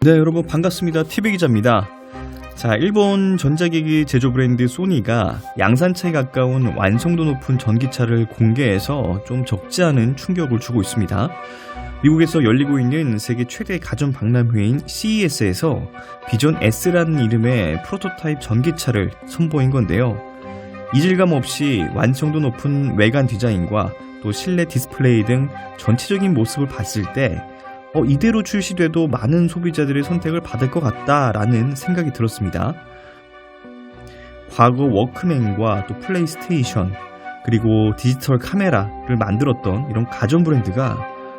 네, 여러분 반갑습니다. TV 기자입니다. 자, 일본 전자기기 제조 브랜드 소니가 양산차에 가까운 완성도 높은 전기차를 공개해서 좀 적지 않은 충격을 주고 있습니다. 미국에서 열리고 있는 세계 최대 가전 박람회인 CES에서 비전 S라는 이름의 프로토타입 전기차를 선보인 건데요. 이질감 없이 완성도 높은 외관 디자인과 또 실내 디스플레이 등 전체적인 모습을 봤을 때 어, 이대로 출시돼도 많은 소비자들의 선택을 받을 것 같다라는 생각이 들었습니다. 과거 워크맨과 또 플레이스테이션 그리고 디지털 카메라를 만들었던 이런 가전 브랜드가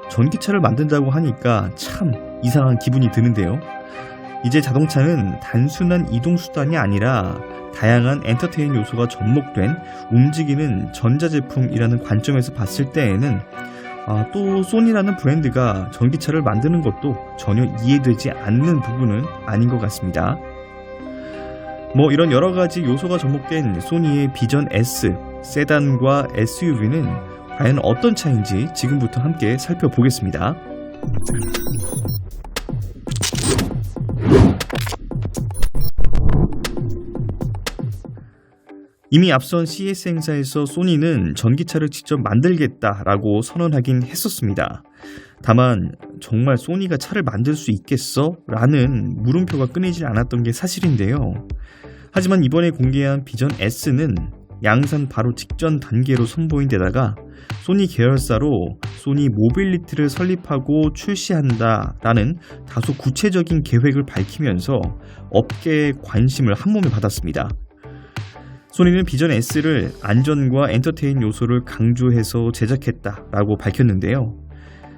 전기차를 만든다고 하니까 참 이상한 기분이 드는데요. 이제 자동차는 단순한 이동 수단이 아니라 다양한 엔터테인 요소가 접목된 움직이는 전자제품이라는 관점에서 봤을 때에는 아, 또 소니라는 브랜드가 전기차를 만드는 것도 전혀 이해되지 않는 부분은 아닌 것 같습니다. 뭐 이런 여러 가지 요소가 접목된 소니의 비전 S, 세단과 SUV는 과연 어떤 차인지 지금부터 함께 살펴보겠습니다. 이미 앞선 CS 행사에서 소니는 전기차를 직접 만들겠다라고 선언하긴 했었습니다. 다만 정말 소니가 차를 만들 수 있겠어? 라는 물음표가 끊이질 않았던 게 사실인데요. 하지만 이번에 공개한 비전 S는 양산 바로 직전 단계로 선보인 데다가 소니 계열사로 소니 모빌리티를 설립하고 출시한다라는 다소 구체적인 계획을 밝히면서 업계의 관심을 한몸에 받았습니다. 소니는 비전 S를 안전과 엔터테인 요소를 강조해서 제작했다라고 밝혔는데요.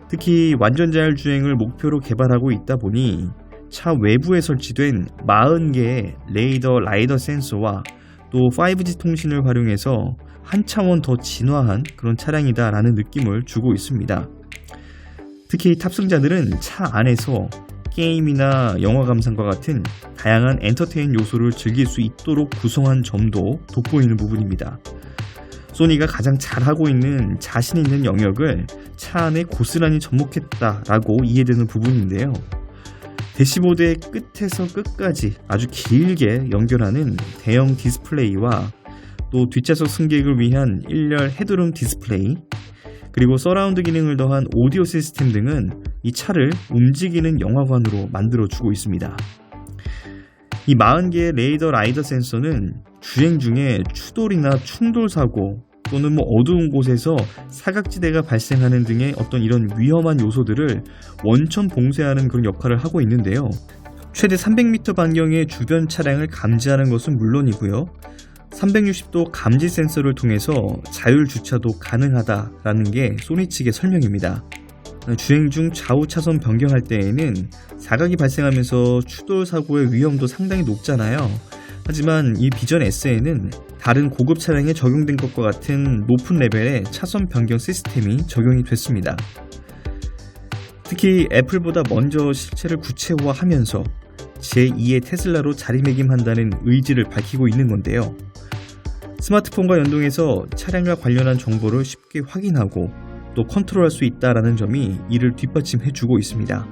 특히 완전 자율주행을 목표로 개발하고 있다 보니 차 외부에 설치된 40개의 레이더 라이더 센서와 또 5G 통신을 활용해서 한 차원 더 진화한 그런 차량이다라는 느낌을 주고 있습니다. 특히 탑승자들은 차 안에서 게임이나 영화 감상과 같은 다양한 엔터테인 요소를 즐길 수 있도록 구성한 점도 돋보이는 부분입니다. 소니가 가장 잘하고 있는 자신 있는 영역을 차 안에 고스란히 접목했다라고 이해되는 부분인데요. 대시보드의 끝에서 끝까지 아주 길게 연결하는 대형 디스플레이와 또 뒷좌석 승객을 위한 1열 헤드룸 디스플레이 그리고 서라운드 기능을 더한 오디오 시스템 등은 이 차를 움직이는 영화관으로 만들어주고 있습니다. 이 40개의 레이더 라이더 센서는 주행 중에 추돌이나 충돌 사고 또는 뭐 어두운 곳에서 사각지대가 발생하는 등의 어떤 이런 위험한 요소들을 원천 봉쇄하는 그런 역할을 하고 있는데요. 최대 300m 반경의 주변 차량을 감지하는 것은 물론이고요. 360도 감지 센서를 통해서 자율 주차도 가능하다라는 게 소니 측의 설명입니다. 주행 중 좌우 차선 변경할 때에는 사각이 발생하면서 추돌 사고의 위험도 상당히 높잖아요. 하지만 이 비전 S에는 다른 고급 차량에 적용된 것과 같은 높은 레벨의 차선 변경 시스템이 적용이 됐습니다. 특히 애플보다 먼저 실체를 구체화하면서 제2의 테슬라로 자리매김한다는 의지를 밝히고 있는 건데요. 스마트폰과 연동해서 차량과 관련한 정보를 쉽게 확인하고 또 컨트롤할 수 있다라는 점이 이를 뒷받침해 주고 있습니다.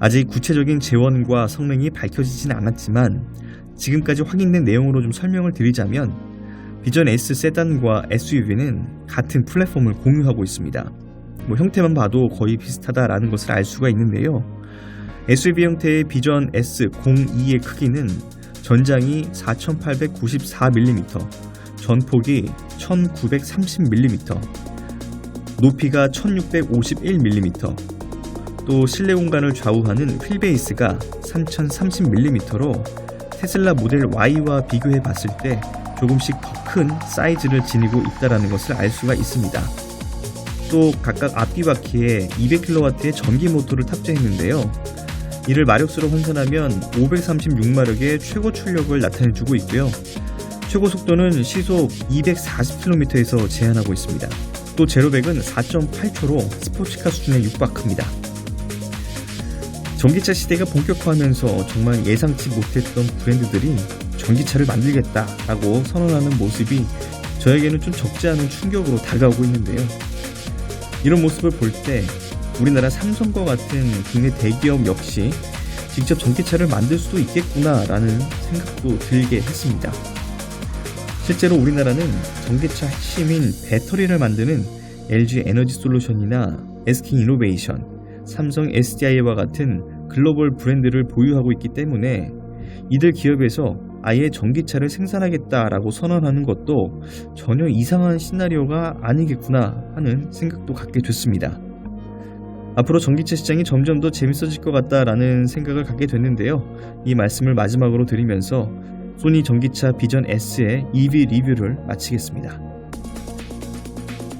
아직 구체적인 재원과 성능이 밝혀지진 않았지만 지금까지 확인된 내용으로 좀 설명을 드리자면 비전 S 세단과 SUV는 같은 플랫폼을 공유하고 있습니다. 뭐 형태만 봐도 거의 비슷하다라는 것을 알 수가 있는데요. SUV 형태의 비전 S02의 크기는 전장이 4894mm, 전폭이 1930mm, 높이가 1651mm, 또 실내 공간을 좌우하는 휠베이스가 3030mm로 테슬라 모델 Y와 비교해 봤을 때 조금씩 더 큰 사이즈를 지니고 있다는 것을 알 수가 있습니다. 또 각각 앞뒤 바퀴에 200kW의 전기 모터를 탑재했는데요. 이를 마력수로換算하면 536마력의 최고 출력을 나타내주고 있고요. 최고 속도는 시속 240km에서 제한하고 있습니다. 또 제로백은 4.8초로 스포츠카 수준에 육박합니다. 전기차 시대가 본격화하면서 정말 예상치 못했던 브랜드들이 전기차를 만들겠다라고 선언하는 모습이 저에게는 좀 적지 않은 충격으로 다가오고 있는데요. 이런 모습을 볼때 우리나라 삼성과 같은 국내 대기업 역시 직접 전기차를 만들 수도 있겠구나라는 생각도 들게 했습니다. 실제로 우리나라는 전기차 핵심인 배터리를 만드는 LG 에너지 솔루션이나 SK 이노베이션, 삼성 SDI와 같은 글로벌 브랜드를 보유하고 있기 때문에 이들 기업에서 아예 전기차를 생산하겠다라고 선언하는 것도 전혀 이상한 시나리오가 아니겠구나 하는 생각도 갖게 됐습니다. 앞으로 전기차 시장이 점점 더 재밌어질 것 같다라는 생각을 갖게 됐는데요. 이 말씀을 마지막으로 드리면서 소니 전기차 비전 S의 EV 리뷰를 마치겠습니다.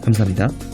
감사합니다.